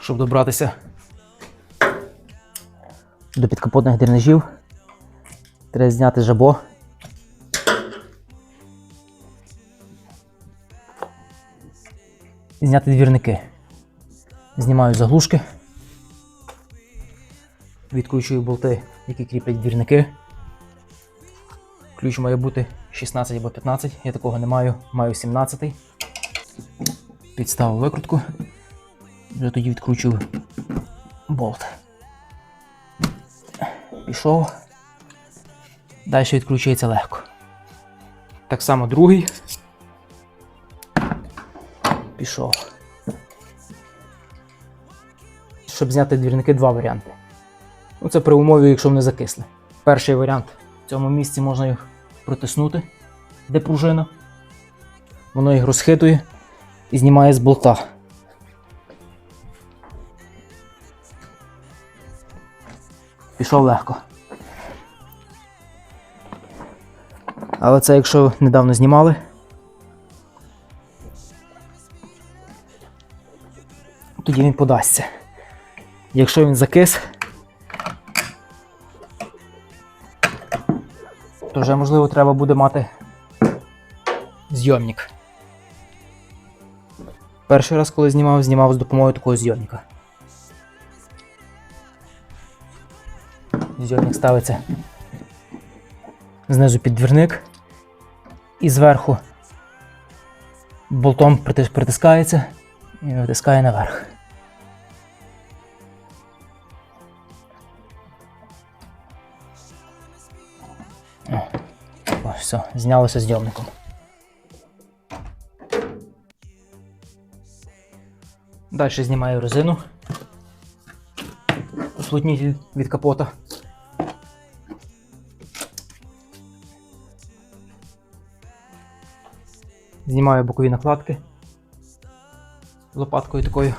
щоб добратися до підкапотних дренажів. Треба зняти жабо. Зняти двірники. Знімаю заглушки. Відкручую болти, які кріплять двірники. Ключ має бути 16 або 15, я такого не маю, маю 17. Підставив викрутку. Вже тоді відкручую болт. Пішов. Далі відкручується легко. Так само другий. Пішов. Щоб зняти двірники, два варіанти. Ну, це при умові, якщо вони закисли. Перший варіант в цьому місці можна їх протиснути, де пружина. Воно їх розхитує і знімає з болта. Пішов легко. Але це якщо недавно знімали. Тоді він подасться. Якщо він закис, то вже можливо треба буде мати зйомник. Перший раз, коли знімав, знімав з допомогою такого зйомника. Зйомник ставиться знизу під двірник і зверху болтом притискається і витискає наверх. О, все, знялося зйомником. Далі знімаю резину. Уплотнитель від капота. Знімаю бокові накладки лопаткою такою.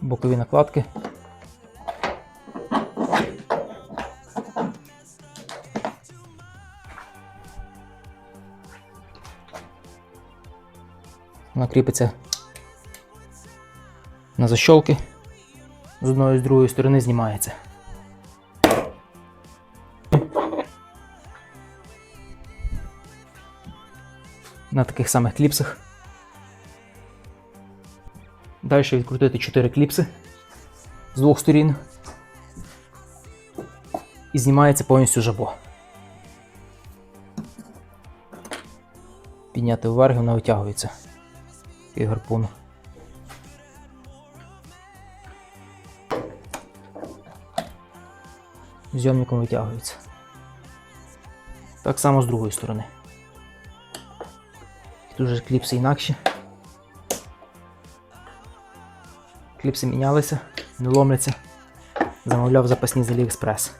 Бокові накладки. Вона кріпиться на защолки. З одної і з другої сторони знімається. На таких самих кліпсах. Далі відкрутити 4 кліпси з двох сторін. І знімається повністю жабо. Підняти вверх, вона витягується. Такий гарпун. Зйомником витягується. Так само з другої сторони. Тут же кліпси інакші. Кліпси мінялися, не ломляться. Замовляв запасні з AliExpress.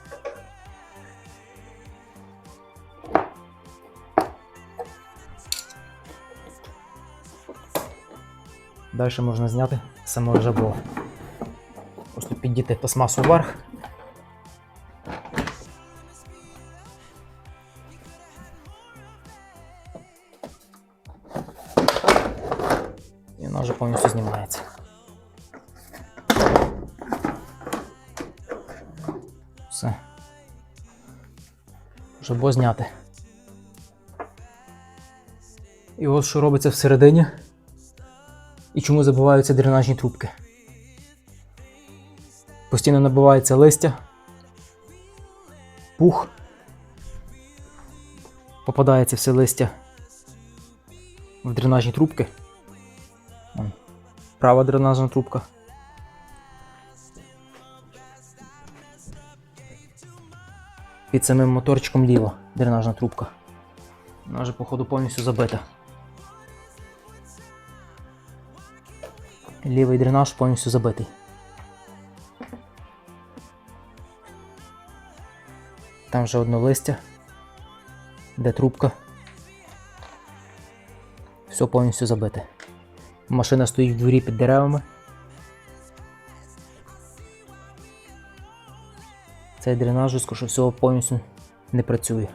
Далі можна зняти саме жабло. Просто піддіти пластмасу вверх. І вона вже повністю знімається. Все. Жабо зняти. І ось що робиться всередині. Чому забиваються дренажні трубки. Постійно набивається листя, пух. Попадається все листя в дренажні трубки. Права дренажна трубка. Під самим моторчиком ліва дренажна трубка. Вона вже, походу, повністю забита. Лівий дренаж повністю забитий. Там вже одно листя, де трубка. Все повністю забите. Машина стоїть в дворі під деревами. Цей дренаж, скоріше всього, повністю не працює.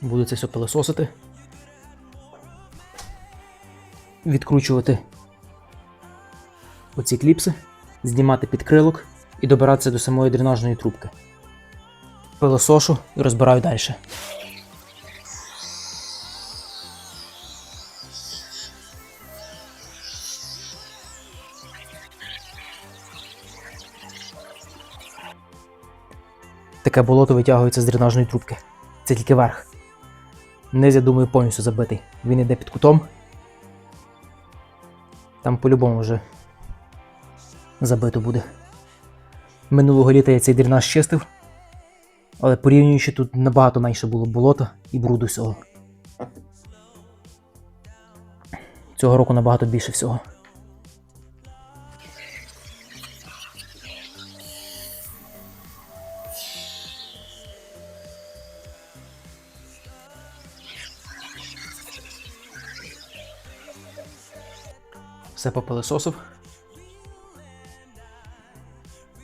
Буду це все пилососити. Відкручувати оці кліпси, знімати підкрилок і добиратися до самої дренажної трубки. Пилосошу і розбираю далі. Таке болото витягується з дренажної трубки. Це тільки верх. Низ, я думаю, повністю забитий. Він йде під кутом. Там по-любому вже забито буде. Минулого літа я цей дренаж чистив, але порівнюючи тут набагато менше було болота і бруду всього. Цього року набагато більше всього. Все попилисосив.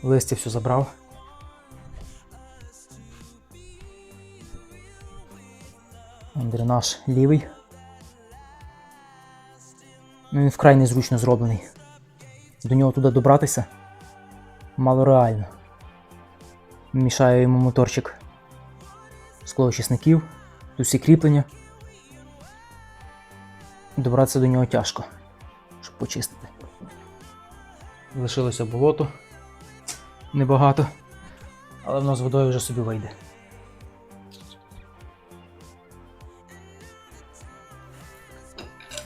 Листя все забрав. Дренаж лівий. Ну, він вкрай незручно зроблений. До нього туди добратися мало реально. Мішає йому моторчик склоочисників, тут всі кріплення. Добратися до нього тяжко, почистити. Лишилося болото небагато, але воно з водою вже собі вийде.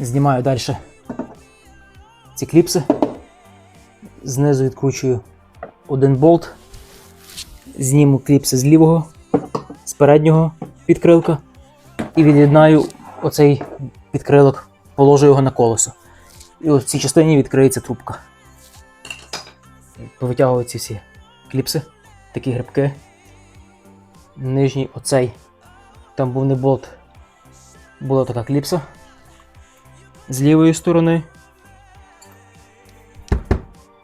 Знімаю далі ці кліпси. Знизу відкручую один болт, зніму кліпси з лівого, з переднього підкрилка і від'єднаю оцей підкрилок, положу його на колесо. І ось в цій частині відкриється трубка. Повитягую ці всі кліпси, такі грибки. Нижній оцей, там був не болт, була така кліпса. З лівої сторони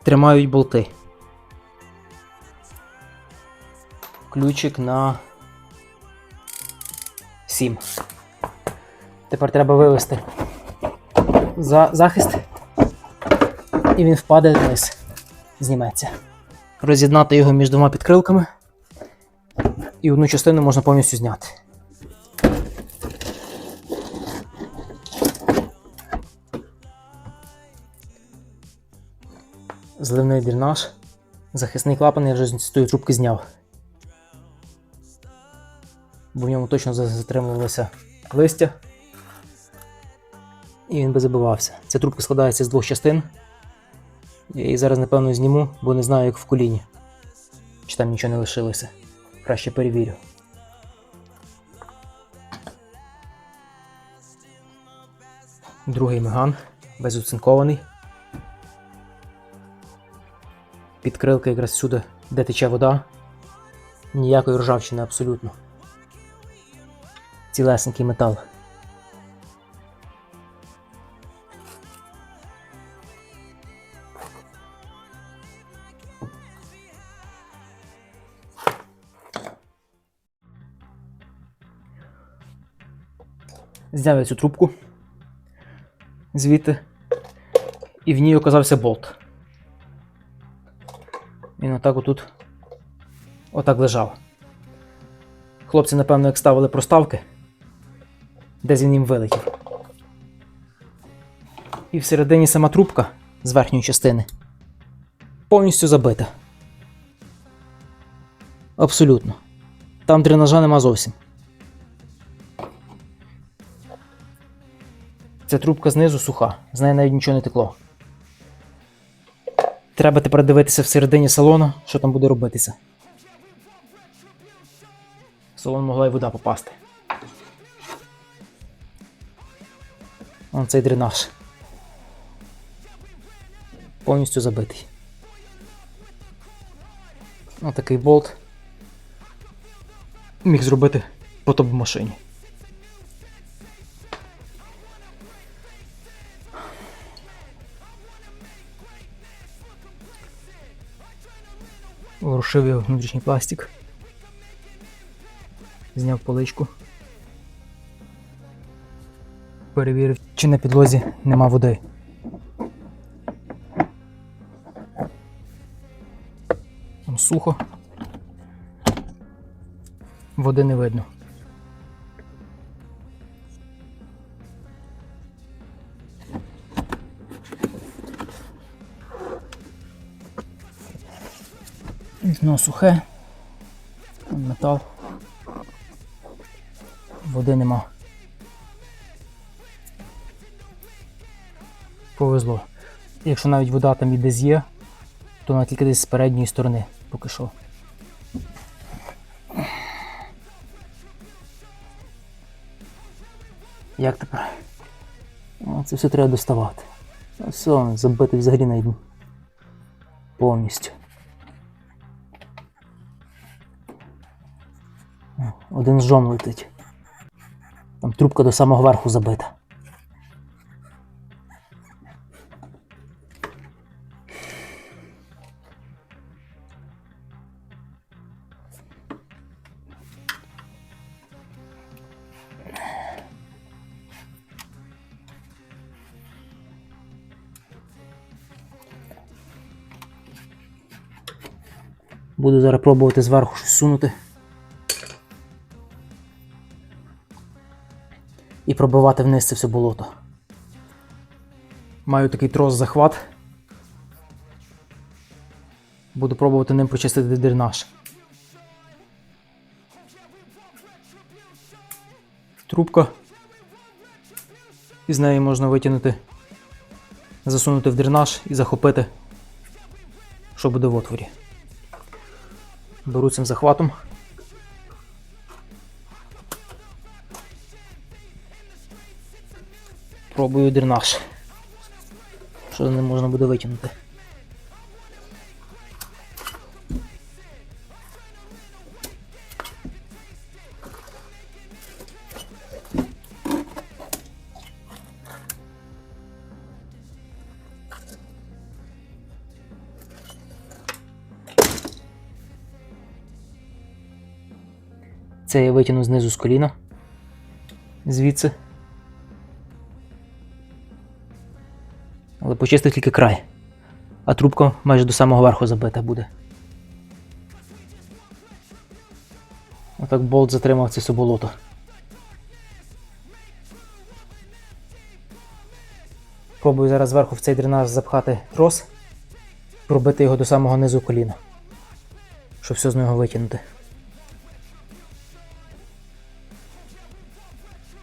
тримають болти. Ключик на 7. Тепер треба вивести за захист, і він впаде вниз, зніметься. Роз'єднати його між двома підкрилками, і одну частину можна повністю зняти. Зливний дренаж. Захисний клапан я вже з тої трубки зняв. Бо в ньому точно затримувалося листя. І він би забивався. Ця трубка складається з двох частин. Я її зараз, напевно, зніму, бо не знаю, як в коліні. Чи там нічого не лишилося. Краще перевірю. Другий меган, безоцинкований. Підкрилка якраз сюди, де тече вода. Ніякої ржавчини абсолютно. Цілесенький метал. Я цю трубку звідти, і в ній оказався болт. Він отак отут отак лежав. Хлопці, напевно, як ставили проставки, десь він їм вилетів. І всередині сама трубка з верхньої частини повністю забита. Абсолютно. Там дренажа нема зовсім. Ця трубка знизу суха, з неї навіть нічого не текло. Треба тепер дивитися всередині салону, що там буде робитися. В салон могла й вода попасти. Вон цей дренаж. Повністю забитий. Отакий болт. Міг зробити потоп в машині. Ворушив його внутрішній пластик. Зняв поличку. Перевірив, чи на підлозі нема води. Там сухо. Води не видно. Дно сухе. Метал. Води нема. Повезло. Якщо навіть вода там і десь є, то вона тільки десь з передньої сторони поки що. Як тепер? Це все треба доставати. Все, забити взагалі на. Повністю. Один з жон летить. Там трубка до самого верху забита. Буду зараз пробувати зверху щось сунути. Пробивати вниз це все болото. Маю такий трос захват. Буду пробувати ним прочистити дренаж. Трубка. І з неї можна витягнути, засунути в дренаж і захопити, що буде в отворі. Беру цим захватом. Пробую дренаж. Що не можна буде витягнути. Це я витягну знизу з коліна. Звідси. Почистив тільки край. А трубка майже до самого верху забита буде. Отак болт затримав це все болото. Пробую зараз зверху в цей дренаж запхати трос, пробити його до самого низу коліна, щоб все з нього витягнути.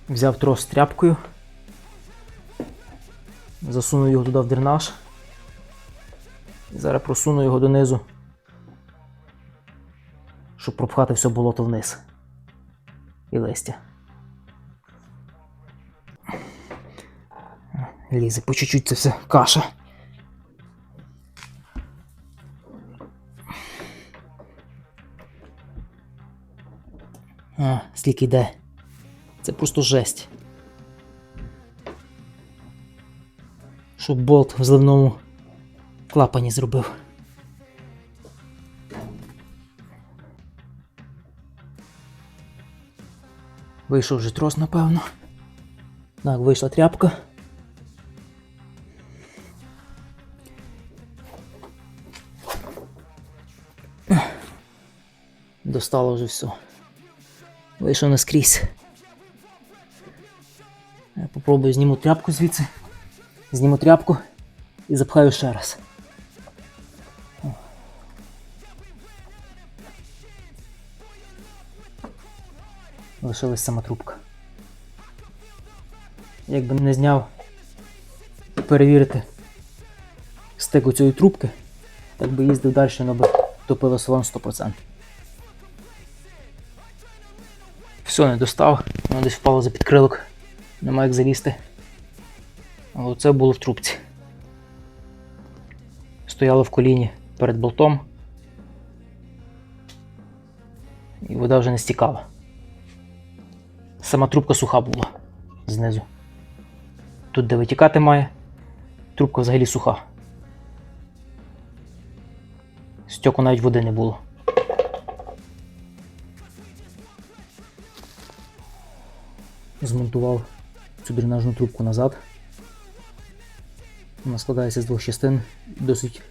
Взяв трос тряпкою, засунув його туди в дренаж. Зараз просуну його донизу, щоб пропхати все болото вниз. І листя. Лізе по чуть-чуть це все каша. А, скільки йде. Це просто жесть. Щоб болт в зливному клапані зробив. Вийшов вже трос, напевно. Так, вийшла тряпка. Достало вже все. Вийшов наскрізь. Я попробую зніму тряпку звідси. Зніму тряпку і запхаю ще раз. Лишилась сама трубка. Якби не зняв перевірити стику цієї трубки, так би їздив далі, воно би топило салон 100%. Все, не достав, воно десь впало за підкрилок. Нема як залізти. Але це було в трубці. Стояло в коліні перед болтом. І вода вже не стікала. Сама трубка суха була знизу. Тут, де витікати має, трубка взагалі суха. Стьоку навіть води не було. Змонтував цю дренажну трубку назад. Вона складається з двох частин. Досить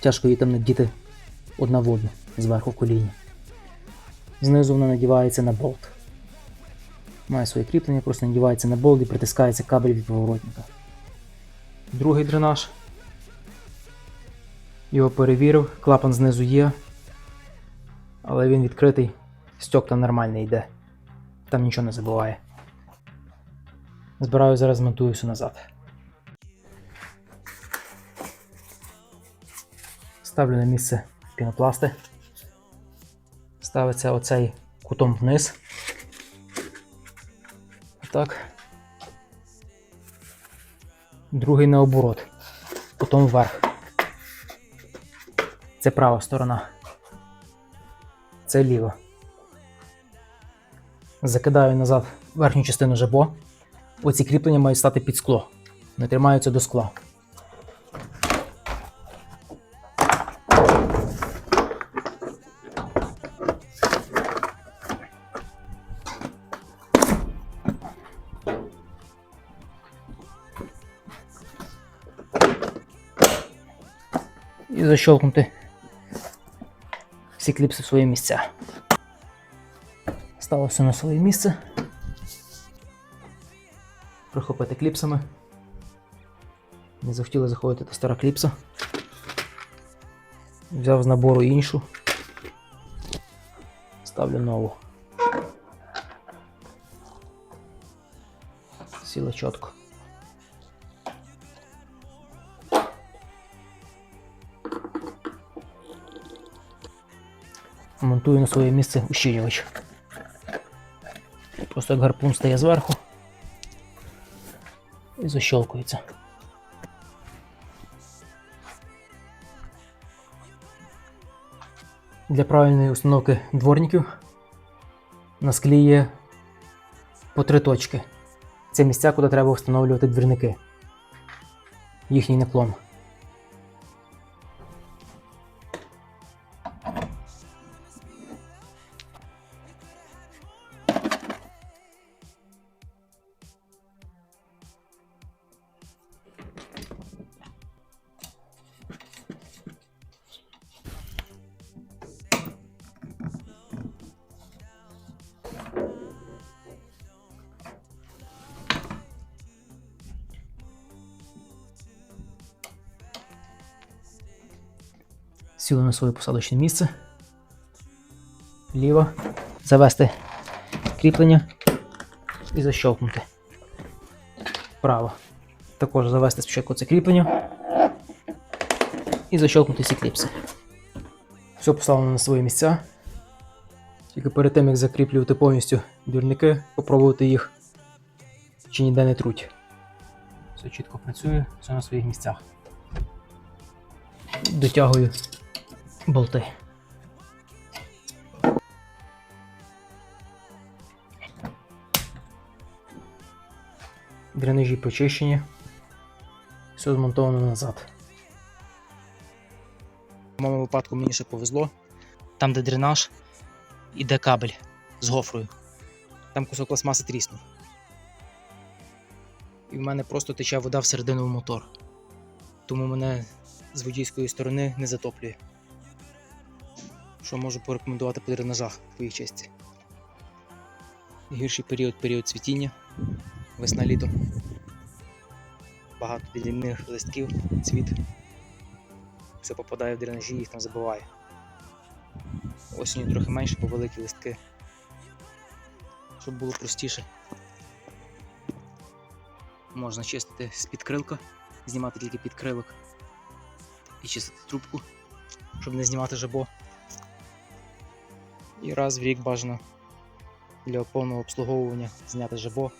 тяжко її там надіти одна в одну зверху в коліні. Знизу вона надівається на болт. Має своє кріплення, просто надівається на болт і притискається кабель від поворотника. Другий дренаж. Його перевірив, клапан знизу є, але він відкритий, стьок там нормальний йде. Там нічого не забуває. Збираю зараз змонтую все назад. Ставлю на місце пінопласти. Ставиться оцей кутом вниз. Так. Другий наоборот. Кутом вверх. Це права сторона. Це ліва. Закидаю назад верхню частину жабо. Оці кріплення мають стати під скло. Не тримаються до скла. Защелкнути всі кліпси в свої місця. Стало все на своє місце. Прихопити кліпсами. Не захотіли заходити та стара кліпса. Взяв з набору іншу. Ставлю нову. Сіла чітко. Монтую на своє місце ущільнювач. Просто як гарпун стає зверху і защелкується. Для правильної установки дворників на склі є по три точки. Це місця, куди треба встановлювати двірники. Їхній наклон. Сіли на своє посадочне місце. Ліво. Завести кріплення і защелкнути. Право. Також завести спочатку це кріплення і защелкнути ці кліпси. Все поставлено на свої місця. Тільки перед тим, як закріплювати повністю двірники, попробувати їх чи ніде не труть. Все чітко працює, все на своїх місцях. Дотягую болти. Дренажі почищені. Все змонтовано назад. В моєму випадку мені ще повезло. Там, де дренаж, іде кабель з гофрою. Там кусок пластмаси тріснув. І в мене просто тече вода всередину в мотор. Тому мене з водійської сторони не затоплює. Що можу порекомендувати по дренажах по їх часті. Гірший період період цвітіння, весна-літо. Багато дрібних листків, цвіт. Все попадає в дренажі, їх там забиває. Осінню трохи менше, бо великі листки. Щоб було простіше. Можна чистити з підкрилка, знімати тільки підкрилок і чистити трубку, щоб не знімати жабо. І раз в рік бажано для повного обслуговування зняти жабо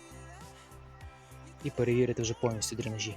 і перевірити вже повністю дренажі.